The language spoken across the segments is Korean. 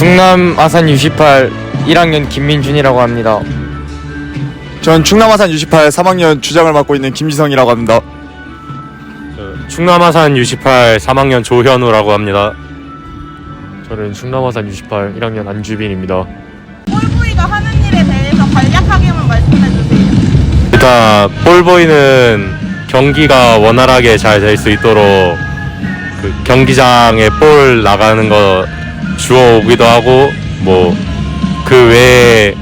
충남 아산 U18 1학년 김민준이라고 합니다. 전 충남 아산 U18 3학년 주장을 맡고 있는 김지성이라고 합니다. 충남아산 U18 3학년 조현우라고 합니다. 저는 충남아산 U18 1학년 안주빈입니다. 꼴보이가 하는 일에 대해서 간략하게만 말씀해 주세요. 일단 볼보이는 경기가 원활하게 잘 될 수 있도록 그 경기장에 볼 나가는 거 주워 오기도 하고 뭐 그 외에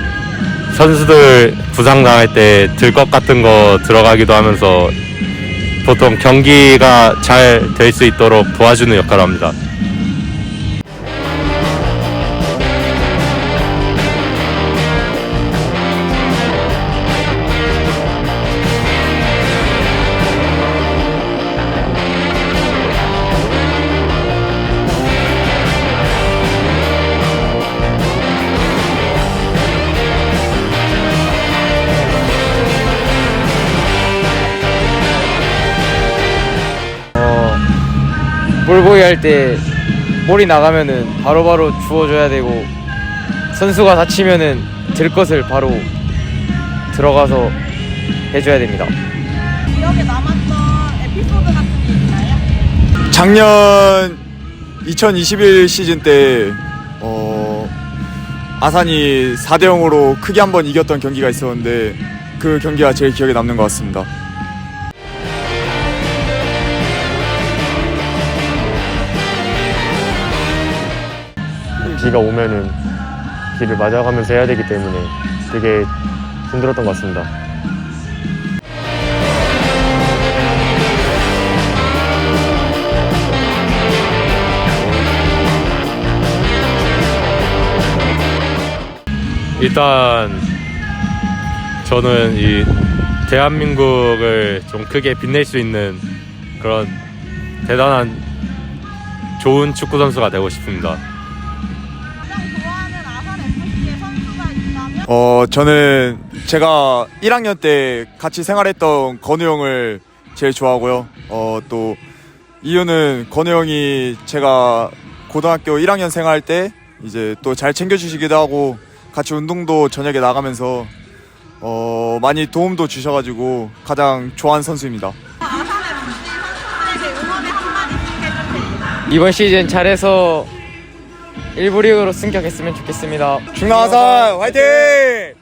선수들 부상 당할 때 들것 같은 거 들어가기도 하면서 보통 경기가 잘 될 수 있도록 도와주는 역할을 합니다. 볼보이 할때 볼이 나가면은 바로 바로 주워줘야 되고 선수가 다치면은 들 것을 바로 들어가서 해줘야 됩니다. 기억에 남았던 에피소드 같은 게 있나요? 작년 2021 시즌 때 어, 아산이 4대 0으로 크게 한 번 이겼던 경기가 있었는데 그 경기가 제일 기억에 남는 것 같습니다. 비가 오면은 비를 맞아가면서 해야 되기 때문에 되게 힘들었던 것 같습니다. 일단 저는 이 대한민국을 좀 크게 빛낼 수 있는 그런 대단한 좋은 축구 선수가 되고 싶습니다. 어, 저는 제가 1학년 때 같이 생활했던 건우 형을 제일 좋아하고요. 어, 또 이유는 건우 형이 제가 고등학교 1학년 생활할 때 이제 또 잘 챙겨주시기도 하고 같이 운동도 저녁에 나가면서 어, 많이 도움도 주셔가지고 가장 좋아하는 선수입니다. 이번 시즌 잘해서 1부 리그로 승격했으면 좋겠습니다. 중남아산 화이팅!